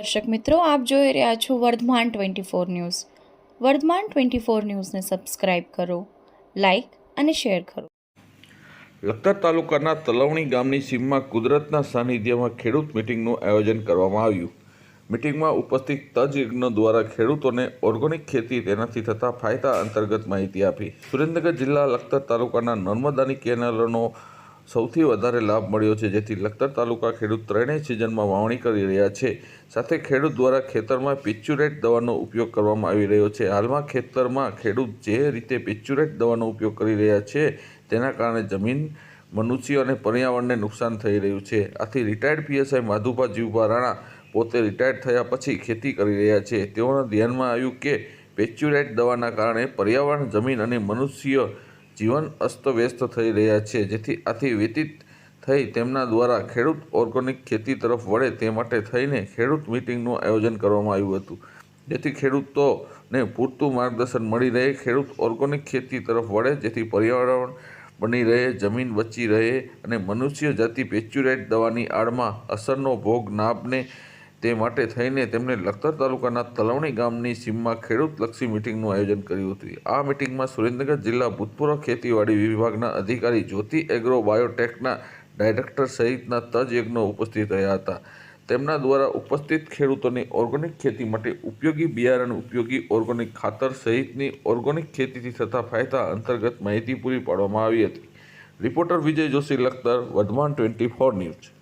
દર્શક મિત્રો, આપ જોઈ રહ્યા છો Vardhman twenty four news. Vardhman twenty four ન્યૂઝને સબસ્ક્રાઇબ કરો, લાઇક અને શેર કરો. લખતર તાલુકાના તલવણી ગામની સીમમાં કુદરતના સાનિધ્યમાં ખેડૂત મિટિંગનું આયોજન કરવામાં આવ્યું. મિટિંગમાં ઉપસ્થિત તજજ્ઞ દ્વારા ખેડૂતોને ઓર્ગેનિક ખેતી તેનાથી થતા ફાયદા અંતર્ગત માહિતી આપી. સુરેન્દ્રનગર જિલ્લા લખતર તાલુકાના નર્મદાની કેનાલનો સૌથી વધારે લાભ મળ્યો છે, જેથી લખતર તાલુકા ખેડૂત ત્રણેય સિઝનમાં વાવણી કરી રહ્યા છે. સાથે ખેડૂત દ્વારા ખેતરમાં પિચ્યુરેટ દવાનો ઉપયોગ કરવામાં આવી રહ્યો છે. હાલમાં ખેતરમાં ખેડૂત જે રીતે પિચ્યુરેટ દવાનો ઉપયોગ કરી રહ્યા છે, તેના કારણે જમીન, મનુષ્ય અને પર્યાવરણને નુકસાન થઈ રહ્યું છે. આથી રિટાયર્ડ પીએસઆઈ માધુભા જીવભા રાણા પોતે રિટાયર્ડ થયા પછી ખેતી કરી રહ્યા છે. તેઓના ધ્યાનમાં આવ્યું કે પેચ્યુરેટ દવાના કારણે પર્યાવરણ, જમીન અને મનુષ્ય જીવન અસ્તવ્યસ્ત થઈ રહ્યા છે, જેથી આથી વ્યતીત થઈ તેમના દ્વારા ખેડૂત ઓર્ગેનિક ખેતી તરફ વળે તે માટે થઈને ખેડૂત મિટિંગનું આયોજન કરવામાં આવ્યું હતું. જેથી ખેડૂતોને પૂરતું માર્ગદર્શન મળી રહે, ખેડૂત ઓર્ગેનિક ખેતી તરફ વળે, જેથી પર્યાવરણ બની રહે, જમીન બચી રહે અને મનુષ્ય જાતિ પેચ્યુરેટ દવાની આડમાં અસરનો ભોગ નાબને તે માટે થઈને તેમણે લખતર તાલુકાના તલવણી ગામની સીમમાં ખેડૂતલક્ષી મિટિંગનું આયોજન કર્યું હતું. આ મિટિંગમાં સુરેન્દ્રનગર જિલ્લા ભૂતપૂર્વ ખેતીવાડી વિભાગના અધિકારી જ્યોતિ એગ્રો બાયોટેકના ડાયરેક્ટર સહિતના તજયજ્ઞો ઉપસ્થિત રહ્યા હતા. તેમના દ્વારા ઉપસ્થિત ખેડૂતોને ઓર્ગેનિક ખેતી માટે ઉપયોગી બિયારણ, ઉપયોગી ઓર્ગેનિક ખાતર સહિતની ઓર્ગેનિક ખેતીથી થતા ફાયદા અંતર્ગત માહિતી પૂરી પાડવામાં આવી હતી. Reporter Vijay Joshi, Lakhtar, Vardhman twenty four news.